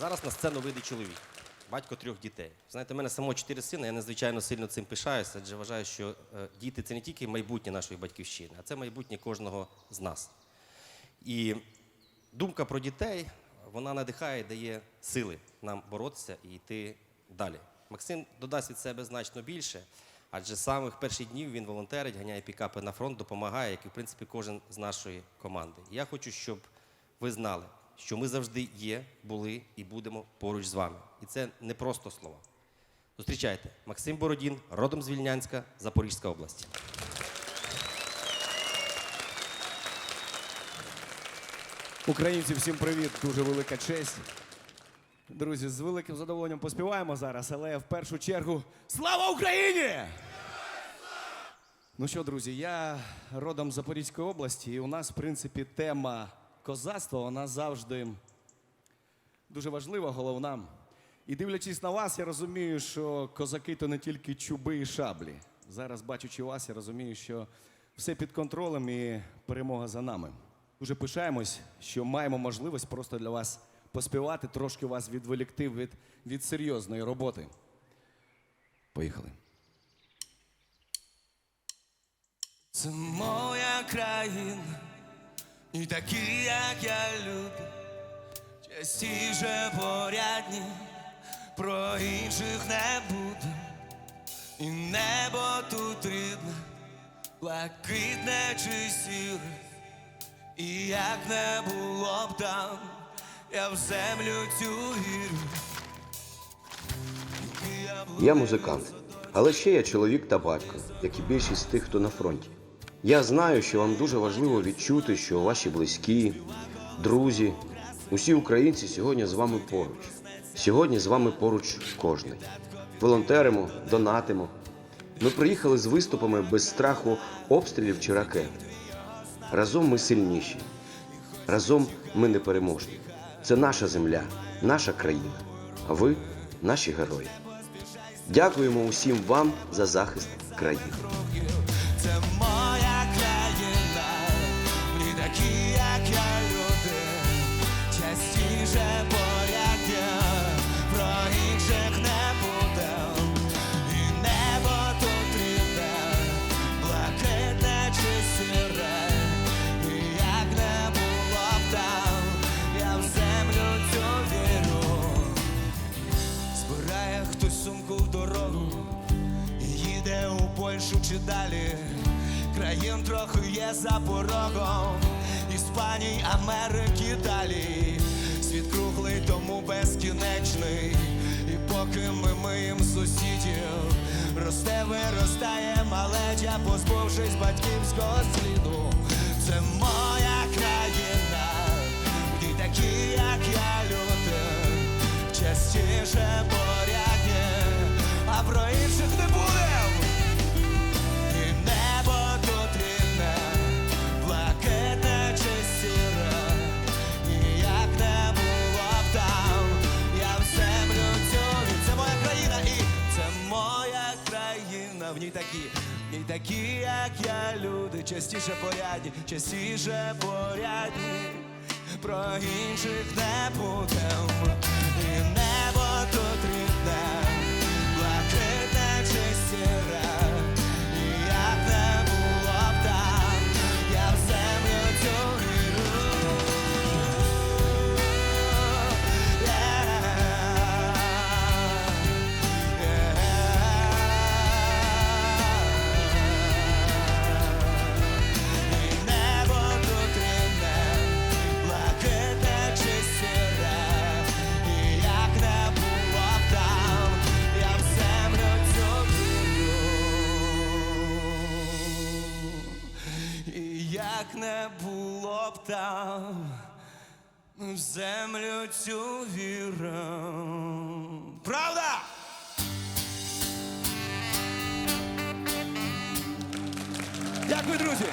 Зараз на сцену вийде чоловік, батько трьох дітей. Знаєте, в мене само чотири сини, я надзвичайно сильно цим пишаюся, адже вважаю, що е, діти це не тільки майбутнє нашої батьківщини, а це майбутнє кожного з нас. І думка про дітей, вона надихає, дає сили нам боротися і йти далі. Максим додасть від себе значно більше, адже з самих перших днів він волонтерить, ганяє пікапи на фронт, допомагає, як і в принципі кожен з нашої команди. Я хочу, щоб ви знали, що ми завжди є, були і будемо поруч з вами. І це не просто слова. Зустрічайте, Максим Бородін, родом з Вільнянська, Запорізька область. Українці, всім привіт! Дуже велика честь. Друзі, з великим задоволенням поспіваємо зараз, але в першу чергу слава Україні! Ну що, друзі, я родом з Запорізької області, і у нас, в принципі, тема козацтва, вона завжди дуже важлива, головна. І дивлячись на вас, я розумію, що козаки то не тільки чуби і шаблі. Зараз, бачачи вас, я розумію, що все під контролем і перемога за нами. Дуже пишаємось, що маємо можливість просто для вас поспівати, трошки вас відволікти від, від серйозної роботи. Поїхали. Це моя країна, і такі, як я люблю, частіше порядні, про інших не буду. І небо тут рідне, блакитне чи сіре, і як не було б там, я в землю цю вірю. Я Я музикант, але ще я чоловік та батько, як і більшість тих, хто на фронті. Я знаю, що вам дуже важливо відчути, що ваші близькі, друзі, усі українці сьогодні з вами поруч. Сьогодні з вами поруч кожний. Волонтеримо, донатимо. Ми приїхали з виступами без страху обстрілів чи ракет. Разом ми сильніші. Разом ми непереможні. Це наша земля, наша країна. А ви наші герої. Дякуємо усім вам за захист країни. Такі, як я люди, частіше поряд про інших не буде, і небо тут рідне, блакитне чи сіре, як не було б я в землю цю вірю, збирає хтось сумку в дорогу. Їде у Польщу чи далі, країн трохи є за порогом, Іспанії, Америки далі. Світ круглий, тому безкінечний. І поки ми миєм сусідів, росте, виростає малеча, позбувшись батьківського сліду. Це моя країна, і такі, як я люди, В ній такі, в ній такі, як я, люди, частіше порядні, частіше порядні. Про інших не будем, як не було б там, в землю цю віру. Правда? Дякую, друзі!